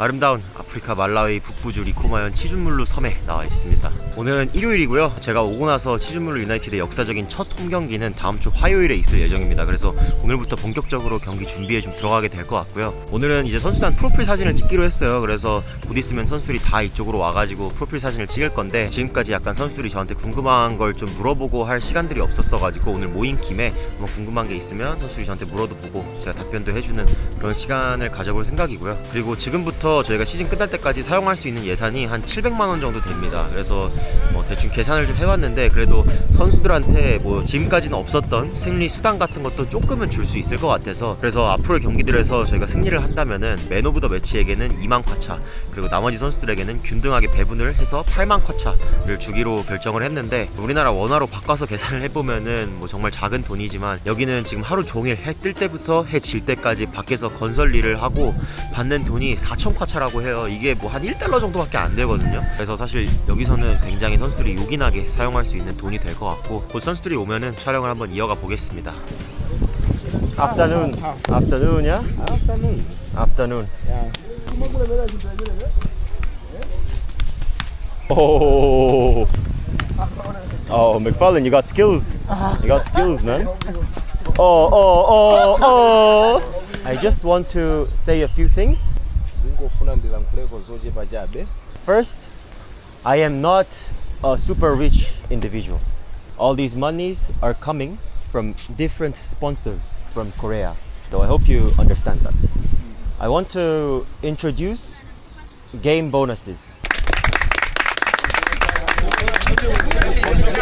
아름다운 아프리카 말라위 북부주 리코마현 치준물루 섬에 나와 있습니다. 오늘은 일요일이고요. 제가 오고 나서 치준물루 유나이티드의 역사적인 첫 홈경기는 다음 주 화요일에 있을 예정입니다. 그래서 오늘부터 본격적으로 경기 준비에 좀 들어가게 될 것 같고요. 오늘은 이제 선수단 프로필 사진을 찍기로 했어요. 그래서 곧 있으면 선수들이 다 이쪽으로 와가지고 프로필 사진을 찍을 건데 지금까지 약간 선수들이 저한테 궁금한 걸 좀 물어보고 할 시간들이 없었어가지고 오늘 모인 김에 뭐 궁금한 게 있으면 선수들이 저한테 물어도 보고 제가 답변도 해주는 그런 시간을 가져볼 생각이고요. 그리고 지금부터 저희가 시즌 끝날 때까지 사용할 수 있는 예산이 한 700만 원 정도 됩니다. 그래서 뭐 대충 계산을 좀 해봤는데 그래도 선수들한테 뭐 지금까지는 없었던 승리 수당 같은 것도 조금은 줄 수 있을 것 같아서 그래서 앞으로의 경기들에서 저희가 승리를 한다면은 맨 오브 더 매치에게는 2만 쿼차 그리고 나머지 선수들에게는 균등하게 배분을 해서 8만 쿼차를 주기로 결정을 했는데 우리나라 원화로 바꿔서 계산을 해보면은 뭐 정말 작은 돈이지만 여기는 지금 하루 종일 해 뜰 때부터 해 질 때까지 밖에서 건설 일을 하고 받는 돈이 4천 쿼차라고 해요 이게 뭐 한 1달러 정도밖에 안 되거든요 그래서 사실 여기서는 굉장히 선수들이 요긴하게 사용할 수 있는 돈이 될 것 같고 곧 선수들이 오면은 촬영을 한번 이어가 보겠습니다 Afternoon. Afternoon, yeah? Afternoon. Afternoon. Yeah. Oh. Oh, McFarlane, you got skills. You got skills, man. Oh, oh, oh, oh. I just want to say a few things. First, I am not a super rich individual. All these monies are coming from different sponsors from Korea. So I hope you understand that. I want to introduce game bonuses.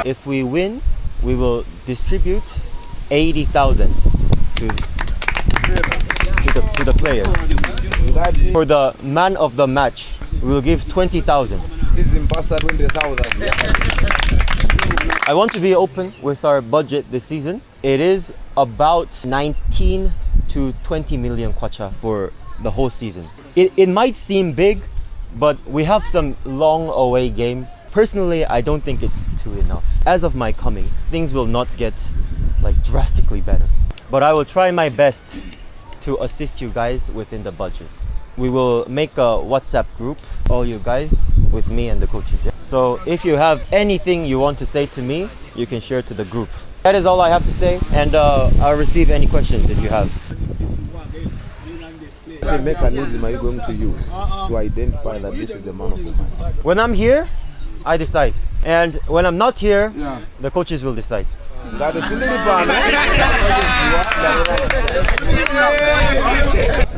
If we win, we will distribute 80,000 to to the to the players. For the man of the match, we will give 20,000. tizimpasa 20,000. I want to be open with our budget this season. It is about 19 to 20 million kwacha for the whole season. It, it might seem big, but we have some long away games. Personally, I don't think it's too enough. As of my coming, things will not get like drastically better. But I will try my best to assist you guys within the budget. We will make a WhatsApp group, all you guys, with me and the coaches. yeah? So if you have anything you want to say to me, you can share to the group. That is all I have to say, and uh, I'll receive any questions that you have. The mechanism are you going to use to identify that this is a man of the match? When I'm here, I decide. And when I'm not here, the coaches will decide. Ngati sindili pano.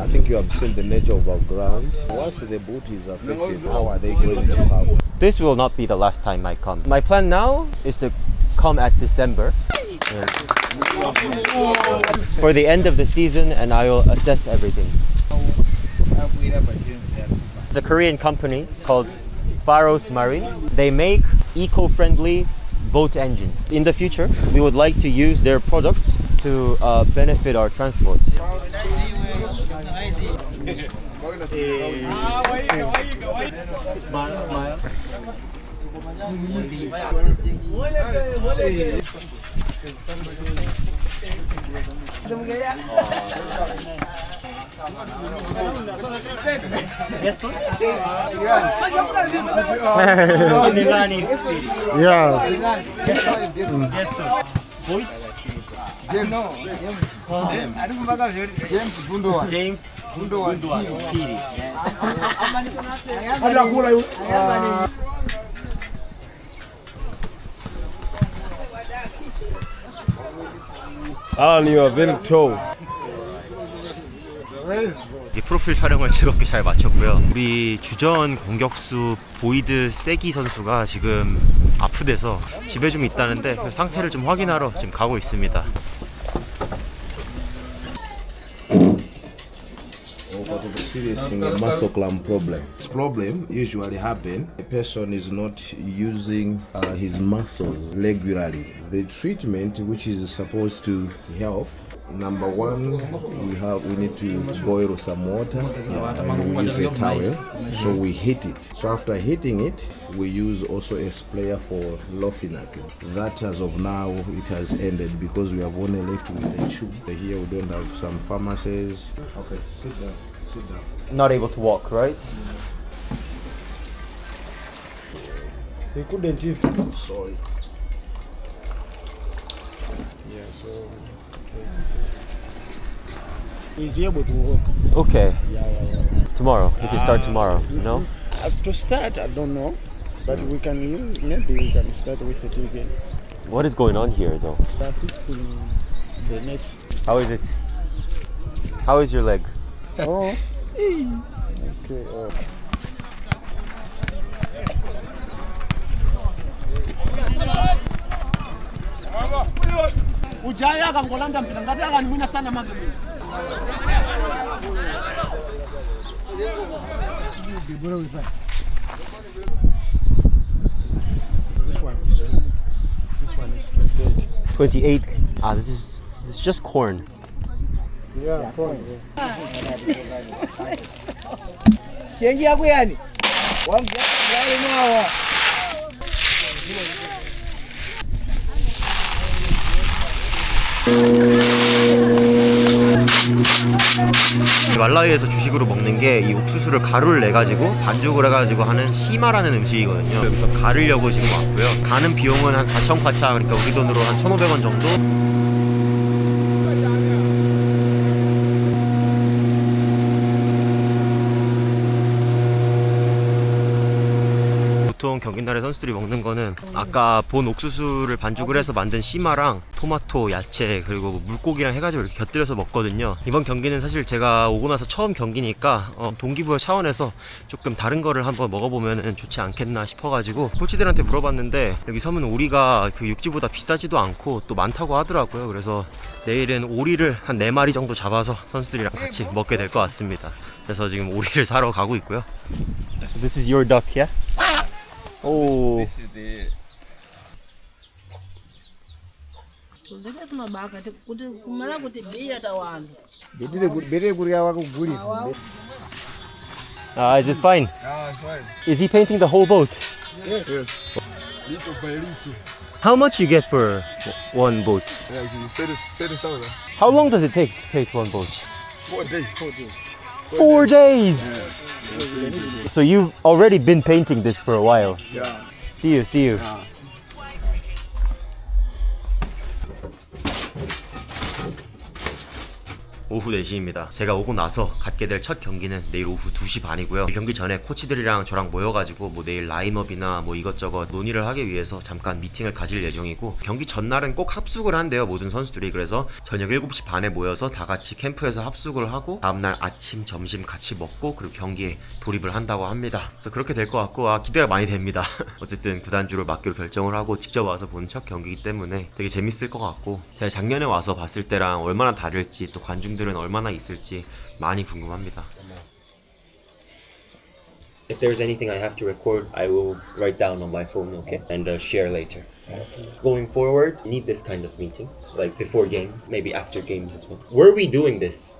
I think you have seen the nature of our ground. Once the boot is affected, how are they going to have? This will not be the last time I come. My plan now is to come at December. yeah, For the end of the season, and I will assess everything. It's a Korean company called Faros Marine. They make eco-friendly boat engines. In the future, we would like to use their products to uh, benefit our transport. Smile, smile. Hawa ni wa very tall. 이 프로필 촬영을 즐겁게 잘 마쳤고요. 우리 주전 공격수 보이드 세기 선수가 지금 아프대서 집에 좀 있다는데 그 상태를 좀 확인하러 지금 가고 있습니다. Uh, number one, we have we need to boil some water yeah, and we use a towel. So we heat it. So after heating it, we use also a sprayer for Lofinac. That as of now it has ended because we have only left with the tube. Here we don't have some pharmacies. Okay, sit down. Sit down. Not able to walk, right? He couldn't even. Sorry. Yeah, so. He's able to walk. Okay. Yeah, yeah, yeah. Tomorrow. You can start tomorrow. No? Uh, to start, I don't know, but we can use. Maybe we can start with the TV. What is going on here though? Start fixing the net. How is it? How is your leg? Oh. okay. Oh. ujayaga ngolanda mpira ngati alanimwina sana magemwina This is this one is 28. Ah, this is it's just corn. Yeah, yeah corn. Yeah. 말라위에서 주식으로 먹는 게 이 옥수수를 가루를 내 가지고 반죽을 해가지고 하는 시마라는 음식이거든요. 여기서 가르려고 지금 왔고요. 가는 비용은 한 4천 과차 그러니까 우리 돈으로 한 1,500원 정도. 날에 선수들이 먹는 거는 아까 본 옥수수를 반죽을 해서 만든 씨마랑 토마토, 야채 그리고 뭐 물고기랑 해가지고 이렇게 곁들여서 먹거든요. 이번 경기는 사실 제가 오고 나서 처음 경기니까 어, 동기부여 차원에서 조금 다른 거를 한번 먹어보면 좋지 않겠나 싶어가지고 코치들한테 물어봤는데 여기 섬은 오리가 그 육지보다 비싸지도 않고 또 많다고 하더라고요. 그래서 내일은 오리를 한 4마리 정도 잡아서 선수들이랑 같이 먹게 될 것 같습니다. 그래서 지금 오리를 사러 가고 있고요. This is your duck, yeah? Oh. Kuleka kumabaka kuti kumala kuti biya tawanu. Bedire bedire kuriya wakugulisa. Uh, is it fine? Is he painting the whole boat? Yes. Little by little. How much you get for one boat? Yeah, 30 30,000. How long does it take to paint one boat? Four days. Four days. Four days. So you've already been painting this for a while. Yeah. See you, see you. 오후 4시입니다. 제가 오고 나서 갖게 될 첫 경기는 내일 오후 2시 반이고요. 이 경기 전에 코치들이랑 저랑 모여가지고 뭐 내일 라인업이나 뭐 이것저것 논의를 하기 위해서 잠깐 미팅을 가질 예정이고 경기 전날은 꼭 합숙을 한대요. 모든 선수들이. 그래서 저녁 7시 반에 모여서 다 같이 캠프에서 합숙을 하고 다음날 아침, 점심 같이 먹고 그리고 경기에 돌입을 한다고 합니다. 그래서 그렇게 될 것 같고 아, 기대가 많이 됩니다. 어쨌든 구단주를 맡기로 결정을 하고 직접 와서 본 첫 경기이기 때문에 되게 재밌을 것 같고 제가 작년에 와서 봤을 때랑 얼마나 다를지 또 관중 들은 얼마나 있을지 많이 궁금합니다. If there's anything I have to record, I will write down on my phone, okay, and uh, share later. Going forward, we need this kind of meeting, like before games, maybe after games as well. Were we doing this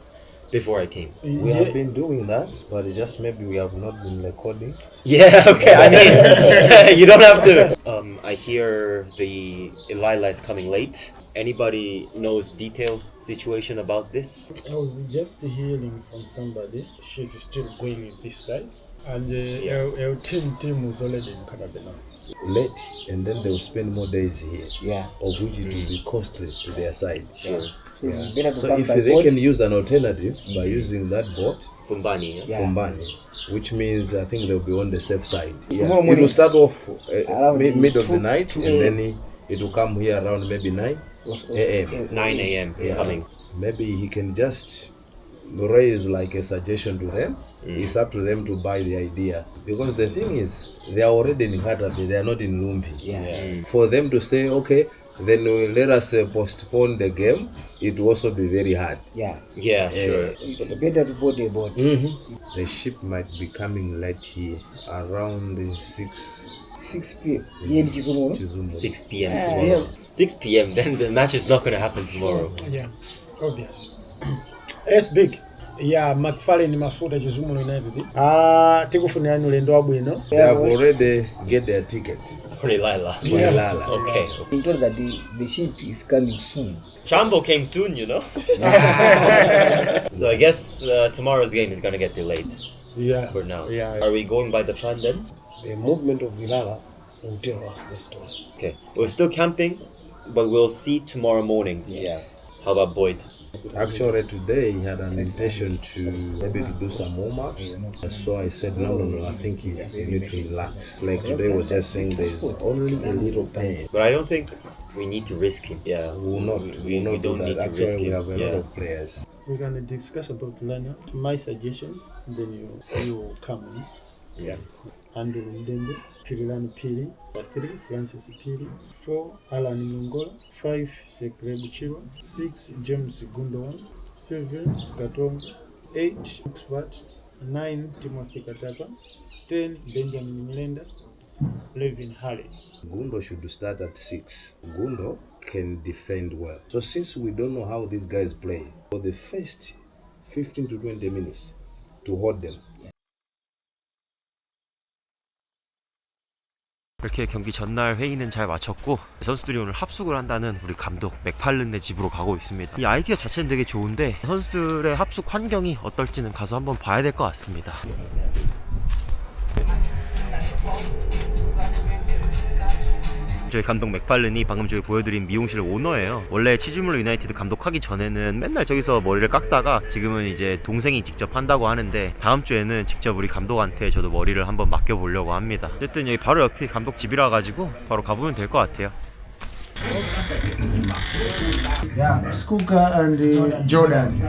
before I came? We have been doing that, but it's just maybe we have not been recording. Yeah, okay. I mean, you don't have to. Um, I hear the Elila is coming late. Anybody knows detailed situation about this? I was just hearing from somebody. She's still going in this side. And uh, our, our team team was already in Canada now. Late, and then they'll spend more days here. Yeah. Of which it will be costly to their side. Sure. it's better to So if they boat. can use an alternative by using that boat Fumbani. Yeah? Yeah. from Bani, which means I think they'll be on the safe side. Yeah. Tomorrow It will start off uh, Around mid, mid of the night, and then he, it will come here around maybe 9 a.m. 9 a.m. Yeah. coming. Maybe he can just raise like a suggestion to them. It's up to them to buy the idea. Because the thing is, they are already in Katabe, they are not in Lumbi. Yeah. For them to say, okay, then we let us uh, postpone the game, it will also be very hard. Yeah. Yeah, sure. It's better to board a boat. The ship might be coming late here around the 6 6 p.m. Here in Kisumu. Chizumu. 6 p.m. 6 tomorrow. p.m. 6 p.m. Then the match is not going to happen tomorrow. Yeah, obvious. It's big. Ya macfarlane mafuta chizumulu united ah, tikufunirani ulendo wabwino They have already get their ticket. Lila. Yeah. Lala. Okay. I'm told that the, the ship is coming soon. Chambo came soon, you know. so I guess uh, tomorrow's game is gonna get delayed yeah. for now. Yeah. Are we going by the plan then? the movement of Ilala will tell us the story Okay. We're still camping, but we'll see tomorrow morning. Yes. How about Boyd? Actually, today he had an intention to maybe to do some warm ups. So I said, no, no, no. I think you, you need to relax. Like today was just saying there's only a little pain. But I don't think we need to risk him. Yeah. We will not. We, We, we, will not we do don't that. need to risk Actually, we have a yeah. lot of players. we're going to discuss about lineup my suggestions then you you come in Yeah. Andrew Mdembe, Kirilani Pili, 3 Francis Pili, 4 Alan Mungola, 5 Sekre Buchiro, 6 James Gundogan, 7 Katongo, 8 Expert, 9 Timothy Katapa, 10 Benjamin Mlenda, 11 Harry. Gundo should start at six. Gundo can defend well. So since we don't know how these guys play, for the first 15 to 20 minutes to hold them. 이렇게 경기 전날 회의는 잘 마쳤고 선수들이 오늘 합숙을 한다는 우리 감독 맥팔른네 집으로 가고 있습니다. 이 아이디어 자체는 되게 좋은데 선수들의 합숙 환경이 어떨지는 가서 한번 봐야 될 것 같습니다. 저희 감독 맥팔른이 방금 저희 보여드린 미용실 오너예요. 원래 치즈물로 유나이티드 감독하기 전에는 맨날 저기서 머리를 깎다가 지금은 이제 동생이 직접 한다고 하는데 다음 주에는 직접 우리 감독한테 저도 머리를 한번 맡겨보려고 합니다. 어쨌든 여기 바로 옆이 감독 집이라 가지고 바로 가보면 될 것 같아요. Yeah, Skuka and uh, Jordan.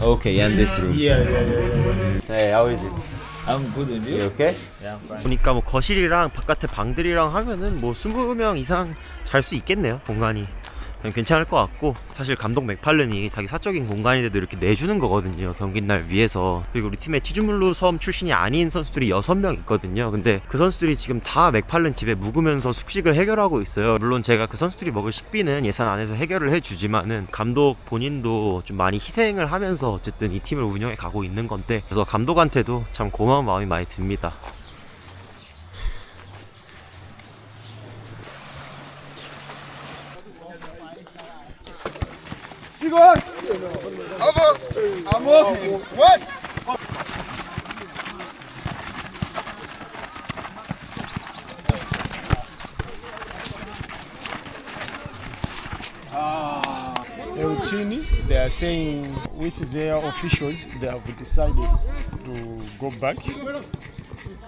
Okay, and this room. Yeah, yeah, yeah, yeah. Hey, how is it? I'm good with You you. okay? Yeah, fine. 보니까 뭐 거실이랑 바깥에 방들이랑 하면은 뭐 20명 이상 잘 수 있겠네요 공간이 괜찮을 것 같고 사실 감독 맥팔른이 자기 사적인 공간인데도 이렇게 내주는 거거든요 경기 날 위해서. 그리고 우리 팀에 치즈물루 섬 출신이 아닌 선수들이 6명 있거든요. 근데 그 선수들이 지금 다 맥팔른 집에 묵으면서 숙식을 해결하고 있어요. 물론 제가 그 선수들이 먹을 식비는 예산 안에서 해결을 해주지만은 감독 본인도 좀 많이 희생을 하면서 어쨌든 이 팀을 운영해 가고 있는 건데 그래서 감독한테도 참 고마운 마음이 많이 듭니다 Eutini, they are saying with their officials, they have decided to go back to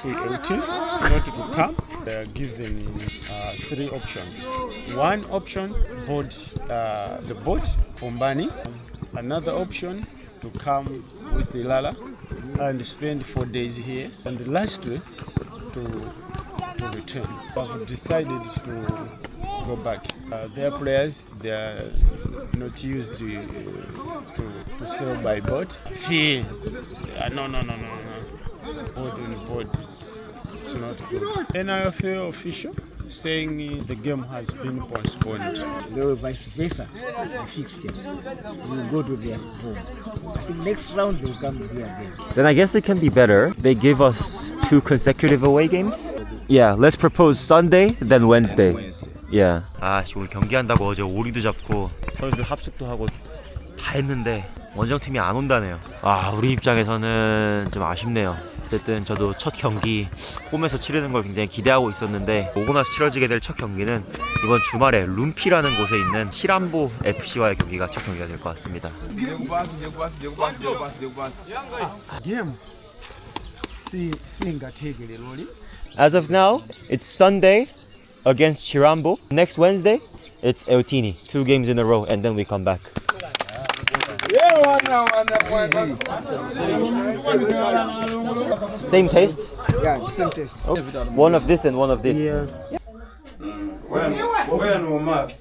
Eutin, not to come. They are given uh, three options. One option, board uh, the boat from Bani. Another option, to come with Ilala and spend four days here. And the last way, to to return. I've decided to go back. Uh, their players, they are not used to, to, to sail by boat. No, no, no, no, no Board on board is it's not good. NRFA official saying uh, the game has been postponed. They were vice versa, the fixture. We will go to their home. I think next round they will come here again. Then I guess it can be better. They give us two consecutive away games. Yeah, let's propose Sunday, then Wednesday. Yeah. 아, 씨, 오늘 경기한다고 어제 오리도 잡고 선수들 합숙도 하고 다 했는데 원정팀이 안 온다네요. 아, 우리 입장에서는 좀 아쉽네요. 어쨌든 저도 첫 경기 홈에서 치르는 걸 굉장히 기대하고 있었는데 오고 나서 치러지게 될 첫 경기는 이번 주말에 룸피라는 곳에 있는 시람보 FC와의 경기가 첫 경기가 될 것 같습니다. As of now, it's Sunday against Chirambo. Next Wednesday, it's Eutini. Two games in a row, and then we come back. Same taste? Yeah, same taste. Oh, one of this and one of this. Yeah. Where? when, when we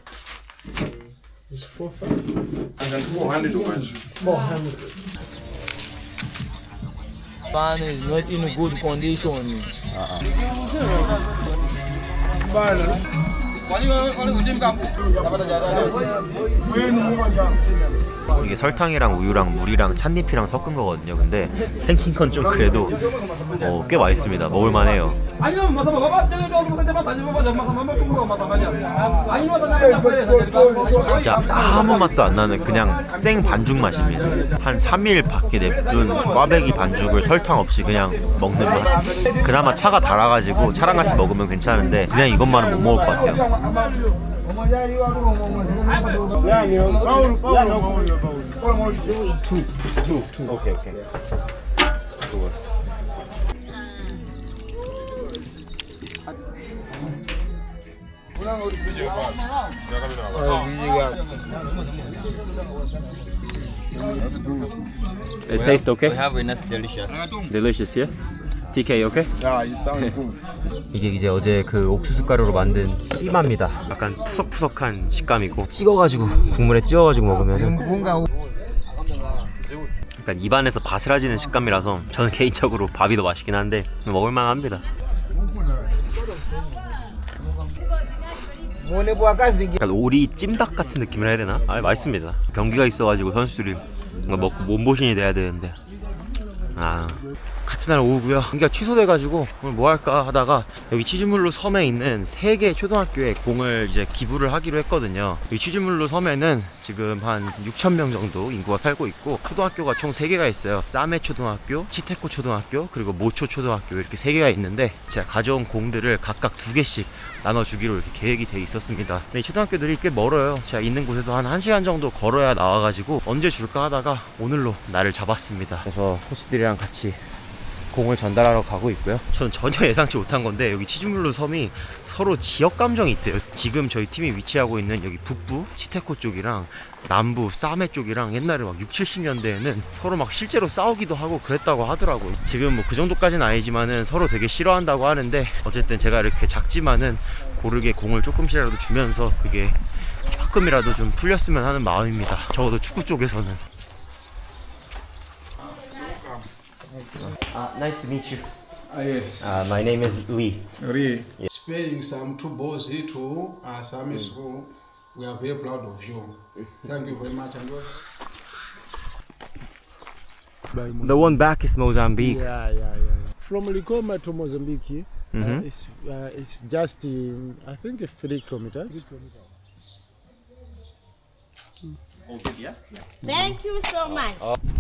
it's four hundred. And then 400 was? 400. Pan is not in good condition. Uh-uh. Ban. 이게 설탕이랑 우유랑 물이랑 찻잎이랑 섞은 거거든요. 근데 생긴 건 좀 그래도 어, 꽤 맛있습니다. 먹을만해요. 진짜 아무 맛도 안 나는 그냥 생 반죽 맛입니다. 한 3일 밖에 냅둔 꽈배기 반죽을 설탕 없이 그냥 먹는 맛. 그나마 차가 달아가지고 차랑 같이 먹으면 괜찮은데 그냥 이것만은 못 먹을 것 같아요. Two. Okay, okay. It tastes okay? We have Venus delicious. Delicious, yeah? TK, okay? Yeah, it sounds good. 이게 이제 어제 그 옥수수 가루로 만든 씨마입니다. 약간 푸석푸석한 식감이고 찍어가지고 국물에 찍어가지고 먹으면 뭔가 약간 입안에서 바스라지는 식감이라서 저는 개인적으로 밥이 더 맛있긴 한데 먹을만합니다. 약간 오리 찜닭 같은 느낌을 해야 되나? 아 맛있습니다. 경기가 있어가지고 선수들이 뭔가 먹고 몸보신이 돼야 되는데 아 같은 날 오후고요. 경기가 취소돼가지고 오늘 뭐 할까 하다가 여기 치즈물루 섬에 있는 세 개 초등학교에 공을 이제 기부를 하기로 했거든요. 이 치즈물루 섬에는 지금 한 6천 명 정도 인구가 살고 있고 초등학교가 총 세 개가 있어요. 짜메 초등학교, 치테코 초등학교, 그리고 모초 초등학교 이렇게 세 개가 있는데 제가 가져온 공들을 각각 두 개씩 나눠주기로 이렇게 계획이 돼 있었습니다. 근데 이 초등학교들이 꽤 멀어요. 제가 있는 곳에서 한 1시간 정도 걸어야 나와가지고 언제 줄까 하다가 오늘로 날을 잡았습니다. 그래서 코치들이랑 같이 공을 전달하러 가고 있고요. 저는 전혀 예상치 못한 건데 여기 치즈물루 섬이 서로 지역 감정이 있대요. 지금 저희 팀이 위치하고 있는 여기 북부 치테코 쪽이랑 남부 사메 쪽이랑 옛날에 막 6, 70년대에는 서로 막 실제로 싸우기도 하고 그랬다고 하더라고요. 지금 뭐 그 정도까지는 아니지만은 서로 되게 싫어한다고 하는데 어쨌든 제가 이렇게 작지만은 고르게 공을 조금씩이라도 주면서 그게 조금이라도 좀 풀렸으면 하는 마음입니다. 적어도 축구 쪽에서는. Uh, nice to meet you. Ah, yes. Uh, my name is Lee. Really? Spelling some two balls to uh, some school. We are very proud of you. Thank you very much. And The one back is Mozambique. Yeah, yeah, yeah. From Likoma to Mozambique, uh, Mhm. it's, uh, it's just, um, I think, three kilometers. Three kilometers. Okay. Yeah. Thank you so much.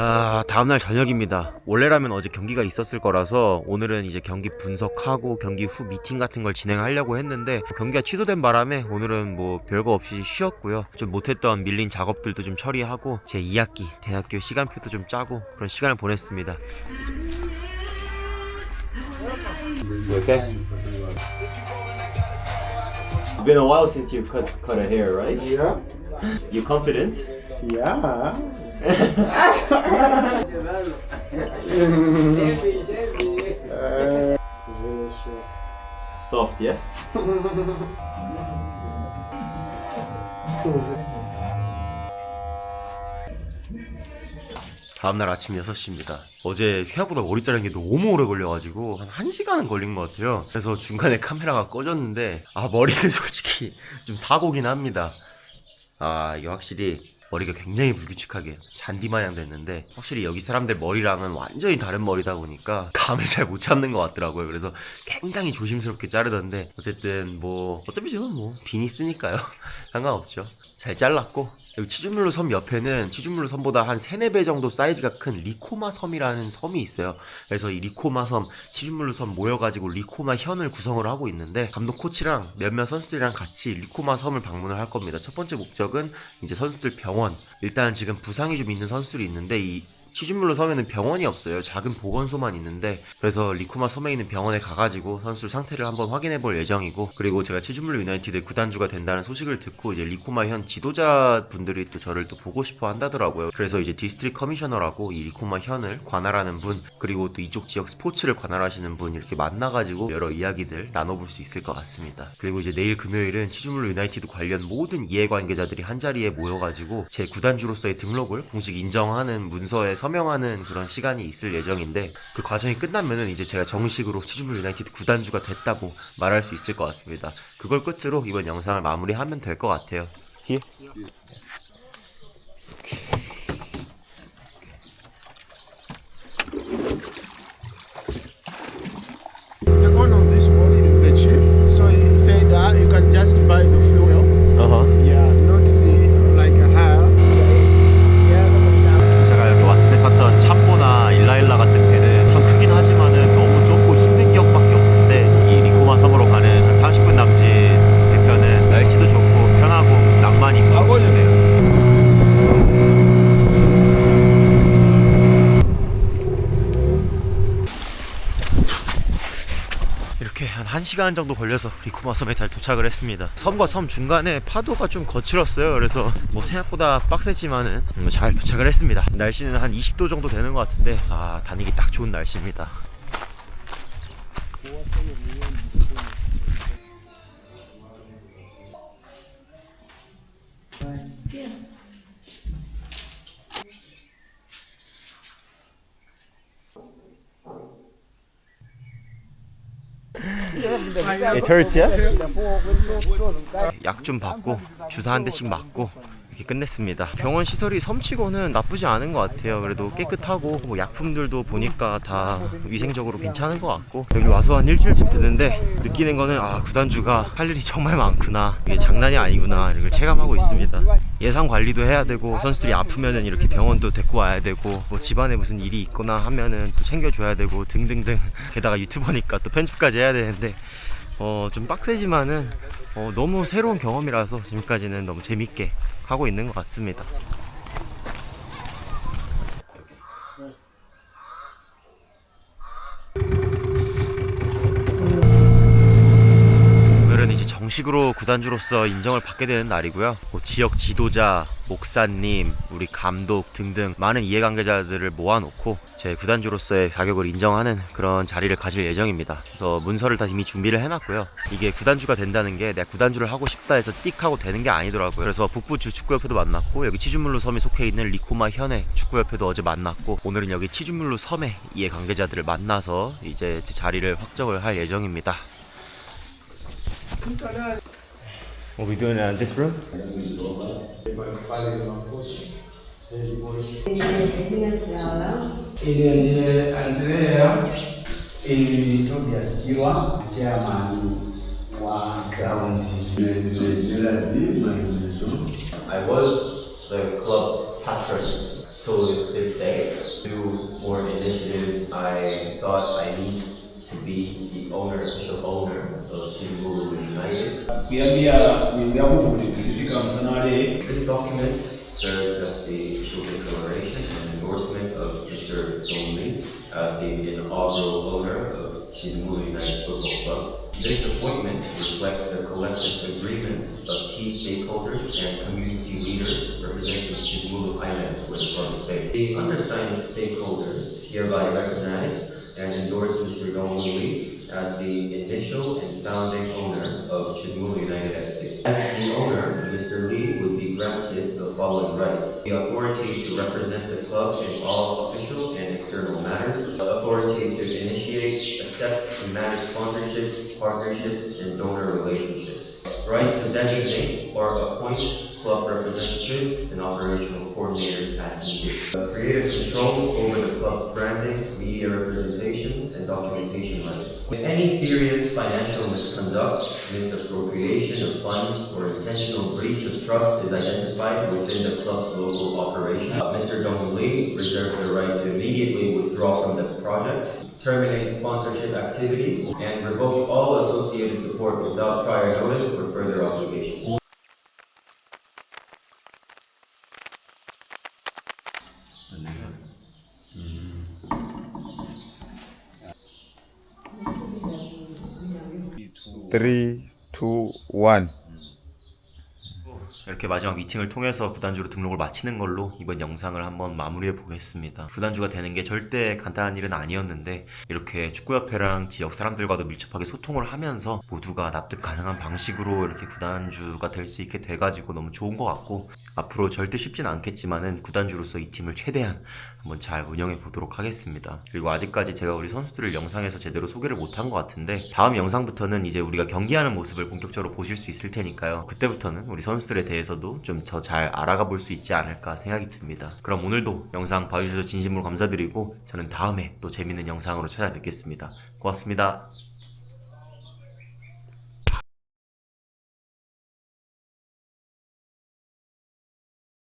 아, 다음날 저녁입니다. 원래라면 어제 경기가 있었을 거라서 오늘은 이제 경기 분석하고 경기 후 미팅 같은 걸 진행하려고 했는데 경기가 취소된 바람에 오늘은 뭐 별거 없이 쉬었고요. 좀 못했던 밀린 작업들도 좀 처리하고 제 2학기 대학교 시간표도 좀 짜고 그런 시간을 보냈습니다. Okay. It's been a while since you cut cut a hair, right? yeah, You confident? yeah. Soft, yeah? 다음날 아침 6시입니다. 어제 생각보다 머리 자르는 게 너무 오래 걸려가지고 한 1시간은 걸린 것 같아요. 그래서 중간에 카메라가 꺼졌는데 아 머리는 솔직히 좀 사고긴 합니다. 아 이거 확실히 머리가 굉장히 불규칙하게 잔디 마냥 됐는데 확실히 여기 사람들 머리랑은 완전히 다른 머리다 보니까 감을 잘 못 잡는 것 같더라고요. 그래서 굉장히 조심스럽게 자르던데 어쨌든 뭐 어차피 저는 뭐 비니 쓰니까요. 상관없죠. 잘 잘랐고 치즈물루 섬 옆에는 치즈물루 섬보다 한 3, 4배 정도 사이즈가 큰 리코마 섬이라는 섬이 있어요. 그래서 이 리코마 섬, 치즈물루 섬 모여가지고 리코마 현을 구성을 하고 있는데 감독 코치랑 몇몇 선수들이랑 같이 리코마 섬을 방문을 할 겁니다. 첫 번째 목적은 이제 선수들 병원. 일단 지금 부상이 좀 있는 선수들이 있는데 이 치즈물로 섬에는 병원이 없어요. 작은 보건소만 있는데 그래서 리코마 섬에 있는 병원에 가가지고 선수 상태를 한번 확인해 볼 예정이고 그리고 제가 치즈물로 유나이티드 구단주가 된다는 소식을 듣고 이제 리코마 현 지도자 분들이 또 저를 또 보고 싶어 한다더라고요. 그래서 이제 디스트릭 커미셔너라고 이 리코마 현을 관할하는 분 그리고 또 이쪽 지역 스포츠를 관할하시는 분 이렇게 만나가지고 여러 이야기들 나눠볼 수 있을 것 같습니다. 그리고 이제 내일 금요일은 치즈물로 유나이티드 관련 모든 이해관계자들이 한 자리에 모여가지고 제 구단주로서의 등록을 공식 인정하는 문서에 서 명하는 그런 시간이 있을 예정인데 그 과정이 끝나면은 이제 제가 정식으로 치즈물 유나이티드 구단주가 됐다고 말할 수 있을 것 같습니다. 그걸 끝으로 이번 영상을 마무리하면 될 것 같아요. 예. The owner of this body is the chief, so he said uh, you can just buy the fuel. 어허. Yeah, not uh, like a hire. 제가 여기 왔을 때 탔던 참보나 일라일라 같은 배는 우선 크긴 하지만은 너무 좁고 힘든 기억밖에 없는데 이 리코마 섬으로 가는 한 30분 남짓 배편은 날씨도 좋고 편하고 낭만 있고 좋네요. 이렇게 한 1시간 정도 걸려서 리코마 섬에 잘 도착을 했습니다. 섬과 섬 중간에 파도가 좀 거칠었어요. 그래서 뭐 생각보다 빡세지만은 음, 잘 도착을 했습니다. 날씨는 한 20도 정도 되는 것 같은데 아 다니기 딱 좋은 날씨입니다. 약 좀 받고 주사 한 대씩 맞고 이렇게 끝냈습니다. 병원 시설이 섬치고는 나쁘지 않은 것 같아요. 그래도 깨끗하고 뭐 약품들도 보니까 다 위생적으로 괜찮은 것 같고 여기 와서 한 일주일쯤 됐는데 느끼는 거는 아 구단주가 할 일이 정말 많구나 이게 장난이 아니구나 이걸 체감하고 있습니다. 예상 관리도 해야 되고 선수들이 아프면은 이렇게 병원도 데리고 와야 되고 뭐 집안에 무슨 일이 있거나 하면은 또 챙겨줘야 되고 등등등 게다가 유튜버니까 또 편집까지 해야 되는데 어 좀 빡세지만은 어, 너무 새로운 경험이라서 지금까지는 너무 재밌게 하고 있는 것 같습니다. 오늘은 이제 정식으로 구단주로서 인정을 받게 되는 날이고요. 뭐 지역 지도자, 목사님, 우리 감독 등등 많은 이해관계자들을 모아놓고 제 구단주로서의 자격을 인정하는 그런 자리를 가질 예정입니다. 그래서 문서를 다 이미 준비를 해놨고요. 이게 구단주가 된다는 게 내가 구단주를 하고 싶다 해서 띡 하고 되는 게 아니더라고요. 그래서 북부주 축구협회도 만났고 여기 치준물루 섬에 속해 있는 리코마 현해 축구협회도 어제 만났고 오늘은 여기 치준물루 섬의 이해 관계자들을 만나서 이제 제 자리를 확정을 할 예정입니다. What we doing in this room? Andrea ili Tobias Chirwa chairman wa ground I was the club patron till this day. Do more initiatives. I thought I need to be the owner, official owner This document serves as the official declaration and endorsement of Mr. Lee as the inaugural owner of Chibulu United Football Club. This appointment reflects the collective agreement of key stakeholders and community leaders representing Chibulu Islands with the space. The undersigned stakeholders hereby recognize and endorse Mr. Lee as the initial and founding owner of Chizmulu United FC. As the owner, Mr. Lee would be granted the following rights. The authority to represent the club in all official and external matters. The authority to initiate, accept, and manage sponsorships, partnerships, and donor relationships. Right to designate or appoint club representatives and operational coordinators as needed. Creative control over the club's branding, media representation, and documentation rights. If any serious financial misconduct, misappropriation of funds, or intentional breach of trust is identified within the club's local operation, uh, Mr. Dong Lee reserves the right to immediately withdraw from the project, terminate sponsorship activities, and revoke all associated support without prior notice or further obligation. 이렇게 마지막 미팅을 통해서 구단주로 등록을 마치는 걸로 이번 영상을 한번 마무리해 보겠습니다. 구단주가 되는 게 절대 간단한 일은 아니었는데 이렇게 축구협회랑 지역 사람들과도 밀접하게 소통을 하면서 모두가 납득 가능한 방식으로 이렇게 구단주가 될 수 있게 돼가지고 너무 좋은 것 같고 앞으로 절대 쉽진 않겠지만은 구단주로서 이 팀을 최대한 한번 잘 운영해 보도록 하겠습니다. 그리고 아직까지 제가 우리 선수들을 영상에서 제대로 소개를 못한 것 같은데 다음 영상부터는 이제 우리가 경기하는 모습을 본격적으로 보실 수 있을 테니까요. 그때부터는 우리 선수들에 대해서도 좀 더 잘 알아가 볼 수 있지 않을까 생각이 듭니다. 그럼 오늘도 영상 봐주셔서 진심으로 감사드리고 저는 다음에 또 재밌는 영상으로 찾아뵙겠습니다. 고맙습니다.